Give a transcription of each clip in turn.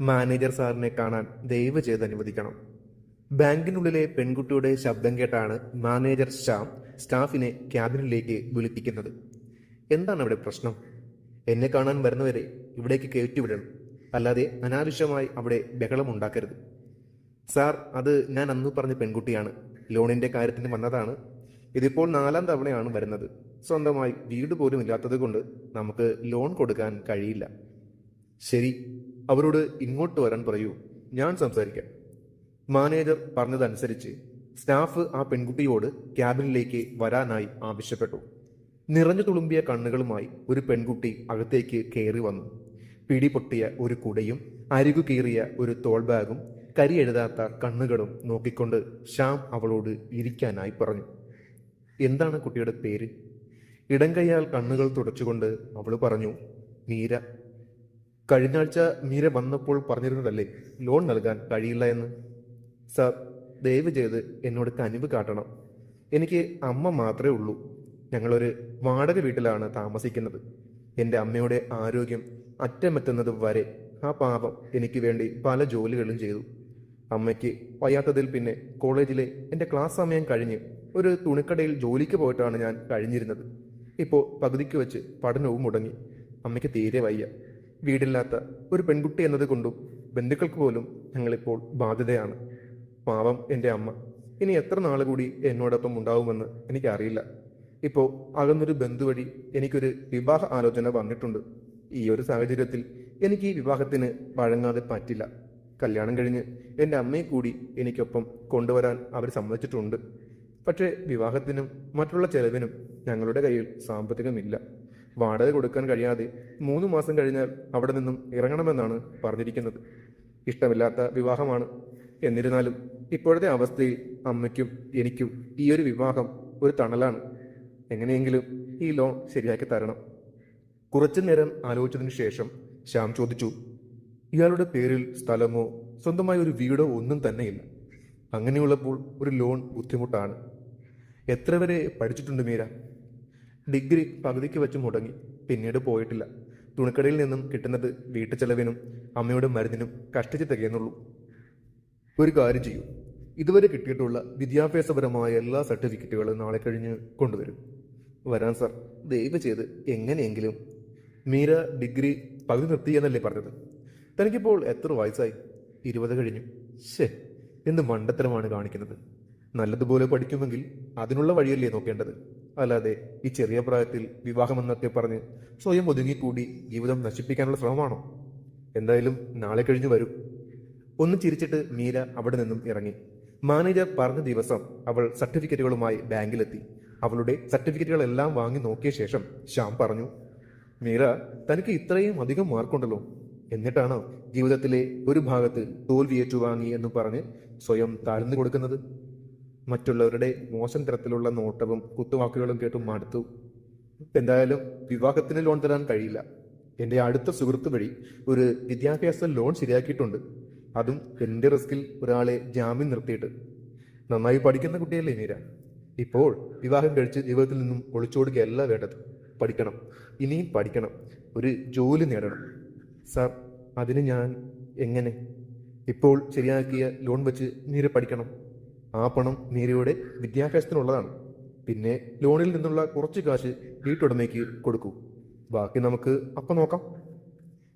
Manager സാറിനെ കാണാൻ ദയവ് ചെയ്ത് അനുവദിക്കണം. ബാങ്കിനുള്ളിലെ പെൺകുട്ടിയുടെ ശബ്ദം കേട്ടാണ് മാനേജർ ശ്യാം സ്റ്റാഫിനെ ക്യാബിനിലേക്ക് വിളിപ്പിക്കുന്നത്. എന്താണ് അവിടെ പ്രശ്നം? എന്നെ കാണാൻ വരുന്നവരെ ഇവിടേക്ക് കയറ്റിവിടണം അല്ലാതെ അനാവശ്യമായി അവിടെ ബഹളം ഉണ്ടാക്കരുത്. സാർ അത് ഞാൻ അന്ന് പറഞ്ഞ പെൺകുട്ടിയാണ്. ലോണിന്റെ കാര്യത്തിന് വന്നതാണ്. ഇതിപ്പോൾ നാലാം തവണയാണ് വരുന്നത്. സ്വന്തമായി വീട് പോലും ഇല്ലാത്തത് കൊണ്ട് നമുക്ക് ലോൺ കൊടുക്കാൻ കഴിയില്ല. ശരി അവരോട് ഇങ്ങോട്ട് വരാൻ പറയൂ. ഞാൻ സംസാരിക്കാം. മാനേജർ പറഞ്ഞതനുസരിച്ച് സ്റ്റാഫ് ആ പെൺകുട്ടിയോട് ക്യാബിനിലേക്ക് വരാനായി ആവശ്യപ്പെട്ടു. നിറഞ്ഞു തുളുമ്പിയ കണ്ണുകളുമായി ഒരു പെൺകുട്ടി അകത്തേക്ക് കയറി വന്നു. പിടിപൊട്ടിയ ഒരു കുടയും അരികു കീറിയ ഒരു തോൾ ബാഗും കരിയെഴുതാത്ത കണ്ണുകളും നോക്കിക്കൊണ്ട് ശ്യാം അവളോട് ഇരിക്കാനായി പറഞ്ഞു. എന്താണ് കുട്ടിയുടെ പേര്? ഇടം കൈയാൽ കണ്ണുകൾ തുടച്ചുകൊണ്ട് അവൾ പറഞ്ഞു മീര കഴിഞ്ഞ ആഴ്ച മീര വന്നപ്പോൾ പറഞ്ഞിരുന്നതല്ലേ ലോൺ നൽകാൻ കഴിയില്ല എന്ന്? സർ ദയവ് ചെയ്ത് എന്നോട് കനിവ് കാട്ടണം. എനിക്ക് അമ്മ മാത്രമേ ഉള്ളൂ. ഞങ്ങളൊരു വാടക വീട്ടിലാണ് താമസിക്കുന്നത്. എന്റെ അമ്മയുടെ ആരോഗ്യം അറ്റമെത്തുന്നത് വരെ ആ പാപം എനിക്ക് വേണ്ടി പല ജോലികളും ചെയ്തു. അമ്മയ്ക്ക് വയ്യാത്തതിൽ പിന്നെ കോളേജിലെ എന്റെ ക്ലാസ് സമയം കഴിഞ്ഞ് ഒരു തുണിക്കടയിൽ ജോലിക്ക് പോയിട്ടാണ് ഞാൻ കഴിഞ്ഞിരുന്നത്. ഇപ്പോൾ പകുതിക്ക് വെച്ച് പഠനവും മുടങ്ങി. അമ്മയ്ക്ക് തീരെ വയ്യ. വീടില്ലാത്ത ഒരു പെൺകുട്ടി എന്നതുകൊണ്ടും ബന്ധുക്കൾക്ക് പോലും ഞങ്ങളിപ്പോൾ ബാധ്യതയാണ്. പാവം എന്റെ അമ്മ. ഇനി എത്ര നാൾ കൂടി എന്നോടൊപ്പം ഉണ്ടാവുമെന്ന് എനിക്കറിയില്ല. ഇപ്പോൾ അകന്നൊരു ബന്ധു വഴി എനിക്കൊരു വിവാഹ ആലോചന വന്നിട്ടുണ്ട്. ഈ ഒരു സാഹചര്യത്തിൽ എനിക്ക് ഈ വിവാഹത്തിന് വഴങ്ങാതെ പറ്റില്ല. കല്യാണം കഴിഞ്ഞ് എന്റെ അമ്മയെ കൂടി എനിക്കൊപ്പം കൊണ്ടുവരാൻ അവർ സമ്മതിച്ചിട്ടുണ്ട്. പക്ഷേ വിവാഹത്തിനും മറ്റുള്ള ചെലവിനും ഞങ്ങളുടെ കയ്യിൽ സാമ്പത്തികമില്ല. വാടക കൊടുക്കാൻ കഴിയാതെ മൂന്ന് മാസം കഴിഞ്ഞാൽ അവിടെ നിന്നും ഇറങ്ങണമെന്നാണ് പറഞ്ഞിരിക്കുന്നത്. ഇഷ്ടമില്ലാത്ത വിവാഹമാണ്. എന്നിരുന്നാലും ഇപ്പോഴത്തെ അവസ്ഥയിൽ അമ്മയ്ക്കും എനിക്കും ഈ ഒരു വിവാഹം ഒരു തണലാണ്. എങ്ങനെയെങ്കിലും ഈ ലോൺ ശരിയാക്കി തരണം. കുറച്ചു നേരം ആലോചിച്ചതിന് ശേഷം ശ്യാം ചോദിച്ചു ഇയാളുടെ പേരിൽ സ്ഥലമോ സ്വന്തമായ ഒരു വീടോ ഒന്നും തന്നെയില്ല. അങ്ങനെയുള്ളപ്പോൾ ഒരു ലോൺ ബുദ്ധിമുട്ടാണ്. എത്ര വരെ പഠിച്ചിട്ടുണ്ട് മീര? ഡിഗ്രി പകുതിക്ക് വെച്ച് മുടങ്ങി. പിന്നീട് പോയിട്ടില്ല. തുണിക്കടയിൽ നിന്നും കിട്ടുന്നത് വീട്ടു ചെലവിനും അമ്മയുടെ മരുന്നിനും കഷ്ടിച്ച് തികയുന്നുള്ളൂ. ഒരു കാര്യം ചെയ്യൂ. ഇതുവരെ കിട്ടിയിട്ടുള്ള വിദ്യാഭ്യാസപരമായ എല്ലാ സർട്ടിഫിക്കറ്റുകളും നാളെ കഴിഞ്ഞ് കൊണ്ടുവരും. വരാൻ സാർ. ദയവ് ചെയ്ത് എങ്ങനെയെങ്കിലും മീര ഡിഗ്രി പകുതി നിർത്തി എന്നല്ലേ പറഞ്ഞത്? തനിക്കിപ്പോൾ എത്ര വയസ്സായി? ഇരുപത് കഴിഞ്ഞു. ശേ എന്ത് മണ്ടത്തരമാണ് കാണിക്കുന്നത്. നല്ലതുപോലെ പഠിക്കുമെങ്കിൽ അതിനുള്ള വഴിയല്ലേ നോക്കേണ്ടത്? അല്ലാതെ ഈ ചെറിയ പ്രായത്തിൽ വിവാഹമെന്നൊക്കെ പറഞ്ഞ് സ്വയം ഒതുങ്ങിക്കൂടി ജീവിതം നശിപ്പിക്കാനുള്ള ശ്രമമാണോ? എന്തായാലും നാളെ കഴിഞ്ഞു വരും. ഒന്ന് ചിരിച്ചിട്ട് മീര അവിടെ നിന്നും ഇറങ്ങി. മാനേജർ പറഞ്ഞ ദിവസം അവൾ സർട്ടിഫിക്കറ്റുകളുമായി ബാങ്കിലെത്തി. അവളുടെ സർട്ടിഫിക്കറ്റുകളെല്ലാം വാങ്ങി നോക്കിയ ശേഷം ശ്യാം പറഞ്ഞു മീര തനിക്ക് ഇത്രയും അധികം മാർക്കുണ്ടല്ലോ. എന്നിട്ടാണോ ജീവിതത്തിലെ ഒരു ഭാഗത്ത് തോൽവി ഏറ്റുവാങ്ങി എന്ന് പറഞ്ഞ് സ്വയം താഴ്ന്നു കൊടുക്കുന്നത്? മറ്റുള്ളവരുടെ മോശം തരത്തിലുള്ള നോട്ടവും കുത്തുവാക്കുകളും കേട്ടും മടുത്തു. എന്തായാലും വിവാഹത്തിന് ലോൺ തരാൻ കഴിയില്ല. എന്റെ അടുത്ത സുഹൃത്ത് വഴി ഒരു വിദ്യാഭ്യാസ ലോൺ ശരിയാക്കിയിട്ടുണ്ട്. അതും എന്റെ റിസ്കിൽ ഒരാളെ ജാമ്യം നിർത്തിയിട്ട്. നന്നായി പഠിക്കുന്ന കുട്ടിയല്ലേ മീര? ഇപ്പോൾ വിവാഹം കഴിച്ച് ജീവിതത്തിൽ നിന്നും ഒളിച്ചോടുകയല്ല വേണ്ടത്. പഠിക്കണം. ഇനിയും പഠിക്കണം. ഒരു ജോലി നേടണം. സാർ അതിന് ഞാൻ എങ്ങനെ? ഇപ്പോൾ ശരിയാക്കിയ ലോൺ വെച്ച് മീര പഠിക്കണം. ആ പണം മീരയുടെ വിദ്യാഭ്യാസത്തിനുള്ളതാണ്. പിന്നെ ലോണിൽ നിന്നുള്ള കുറച്ച് കാശ് വീട്ടുടമയ്ക്ക് കൊടുക്കൂ. ബാക്കി നമുക്ക് അപ്പം നോക്കാം.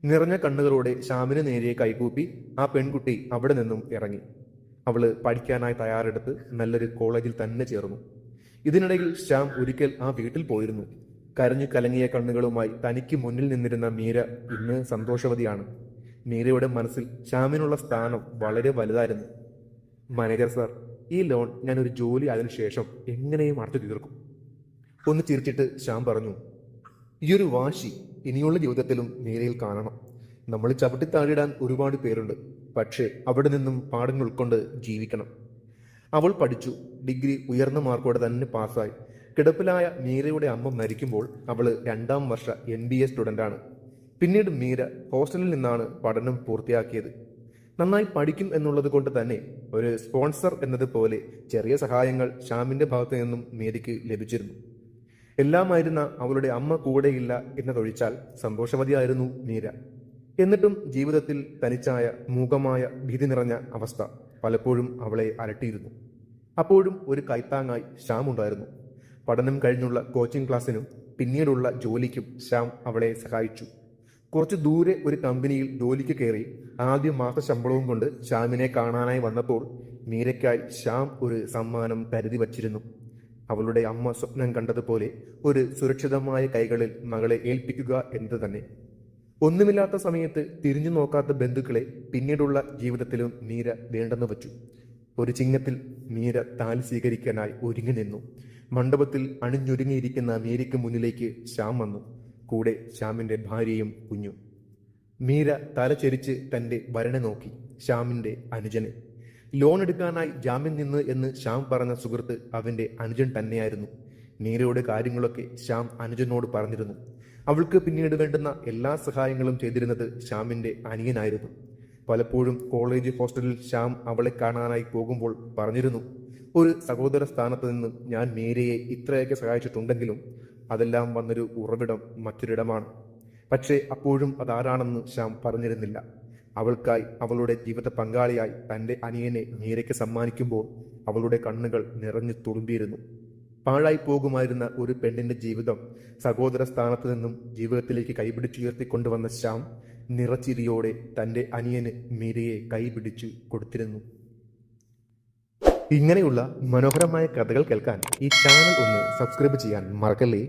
നിറഞ്ഞ കണ്ണുകളോടെ ശ്യാമിന് നേരെ കൈകൂപ്പി ആ പെൺകുട്ടി അവിടെ നിന്നും ഇറങ്ങി. അവൾ പഠിക്കാനായി തയ്യാറെടുത്ത് നല്ലൊരു കോളേജിൽ തന്നെ ചേർന്നു. ഇതിനിടയിൽ ശ്യാം ഒരിക്കൽ ആ വീട്ടിൽ പോയിരുന്നു. കരഞ്ഞു കലങ്ങിയ കണ്ണുകളുമായി തനിക്ക് മുന്നിൽ നിന്നിരുന്ന മീര ഇന്ന് സന്തോഷവതിയാണ്. മീരയുടെ മനസ്സിൽ ശ്യാമിനുള്ള സ്ഥാനം വളരെ വലുതായിരുന്നു. മാനേജർ സാർ ഈ ലോൺ ഞാൻ ഒരു ജോലി ആയതിനു ശേഷം എങ്ങനെയും അടച്ചു തീർക്കും. ഒന്ന് ചിരിച്ചിട്ട് ശ്യാം പറഞ്ഞു ഈ ഒരു വാശി ഇനിയുള്ള ജീവിതത്തിലും നേരയിൽ കാണണം. നമ്മൾ ചവിട്ടി താഴിടാൻ ഒരുപാട് പേരുണ്ട്. പക്ഷേ അവിടെ നിന്നും പാഠങ്ങൾ ഉൾക്കൊണ്ട് ജീവിക്കണം. അവൾ പഠിച്ചു. ഡിഗ്രി ഉയർന്ന മാർക്കോടെ തന്നെ പാസ്സായി. കിടപ്പിലായ മീരയുടെ അമ്മ മരിക്കുമ്പോൾ അവൾ രണ്ടാം വർഷ എം ബി എ സ്റ്റുഡന്റാണ് പിന്നീട് മീര ഹോസ്റ്റലിൽ നിന്നാണ് പഠനം പൂർത്തിയാക്കിയത്. നന്നായി പഠിക്കും എന്നുള്ളത് കൊണ്ട് തന്നെ ഒരു സ്പോൺസർ എന്നതുപോലെ ചെറിയ സഹായങ്ങൾ ശ്യാമിന്റെ ഭാഗത്തു നിന്നും മേരിക്ക് ലഭിച്ചിരുന്നു. എല്ലാമായിരുന്ന അവളുടെ അമ്മ കൂടെയില്ല എന്നതൊഴിച്ചാൽ സന്തോഷവതിയായിരുന്നു മീര. എന്നിട്ടും ജീവിതത്തിൽ തനിച്ചായ മൂകമായ ഭീതി നിറഞ്ഞ അവസ്ഥ പലപ്പോഴും അവളെ അലട്ടിയിരുന്നു. അപ്പോഴും ഒരു കൈത്താങ്ങായി ശ്യാം ഉണ്ടായിരുന്നു. പഠനം കഴിഞ്ഞുള്ള കോച്ചിങ് ക്ലാസ്സിനും പിന്നീടുള്ള ജോലിക്കും ശ്യാം അവളെ സഹായിച്ചു. കുറച്ച് ദൂരെ ഒരു കമ്പനിയിൽ ജോലിക്ക് കയറി ആദ്യ മാസ ശമ്പളവും കൊണ്ട് ശ്യാമിനെ കാണാനായി വന്നപ്പോൾ മീരയ്ക്കായി ശ്യാം ഒരു സമ്മാനം കരുതി വച്ചിരുന്നു. അവളുടെ അമ്മ സ്വപ്നം കണ്ടതുപോലെ ഒരു സുരക്ഷിതമായ കൈകളിൽ മകളെ ഏൽപ്പിക്കുക എന്നത് തന്നെ. ഒന്നുമില്ലാത്ത സമയത്ത് തിരിഞ്ഞു നോക്കാത്ത ബന്ധുക്കളെ പിന്നീടുള്ള ജീവിതത്തിലും മീര വേണ്ടെന്ന് വച്ചു. ഒരു ചിങ്ങത്തിൽ മീര താലി സ്വീകരിക്കാനായി ഒരുങ്ങി നിന്നു. മണ്ഡപത്തിൽ അണിഞ്ഞൊരുങ്ങിയിരിക്കുന്ന മീരയ്ക്ക് മുന്നിലേക്ക് ശ്യാം വന്നു. കൂടെ ശ്യാമിന്റെ ഭാര്യയും കുഞ്ഞു. മീര തലചെരിച്ച് തന്റെ വരനെ നോക്കി ശ്യാമിന്റെ അനുജനെ. ലോൺ എടുക്കാനായി ജാമ്യം നിന്ന് എന്ന് ശ്യാം പറഞ്ഞ സുഹൃത്ത് അവന്റെ അനുജൻ തന്നെയായിരുന്നു. മീരയുടെ കാര്യങ്ങളൊക്കെ ശ്യാം അനുജനോട് പറഞ്ഞിരുന്നു. അവൾക്ക് പിന്നീട് വേണ്ടുന്ന എല്ലാ സഹായങ്ങളും ചെയ്തിരുന്നത് ശ്യാമിന്റെ അനിയനായിരുന്നു. പലപ്പോഴും കോളേജ് ഹോസ്റ്റലിൽ ശ്യാം അവളെ കാണാനായി പോകുമ്പോൾ പറഞ്ഞിരുന്നു ഒരു സഹോദര സ്ഥാനത്ത് നിന്ന് ഞാൻ മീരയെ ഇത്രയൊക്കെ സഹായിച്ചിട്ടുണ്ടെങ്കിലും അതെല്ലാം വന്നൊരു ഉറവിടം മറ്റൊരിടമാണ്. പക്ഷേ അപ്പോഴും അതാരാണെന്ന് ശ്യാം പറഞ്ഞിരുന്നില്ല. അവൾക്കായി അവളുടെ ജീവിത പങ്കാളിയായി തന്റെ അനിയനെ മീരയ്ക്ക് സമ്മാനിക്കുമ്പോൾ അവളുടെ കണ്ണുകൾ നിറഞ്ഞു തുളുമ്പിയിരുന്നു. പാഴായി പോകുമായിരുന്ന ഒരു പെണ്ണിന്റെ ജീവിതം സഹോദര സ്ഥാനത്ത് നിന്നും ജീവിതത്തിലേക്ക് കൈപിടിച്ചുയർത്തിക്കൊണ്ടുവന്ന ശ്യാം നിറച്ചിരിയോടെ തന്റെ അനിയന് മീരയെ കൈപിടിച്ചു കൊടുത്തിരുന്നു. ഇങ്ങനെയുള്ള മനോഹരമായ കഥകൾ കേൾക്കാൻ ഈ ചാനൽ ഒന്ന് സബ്സ്ക്രൈബ് ചെയ്യാൻ മറക്കല്ലേ?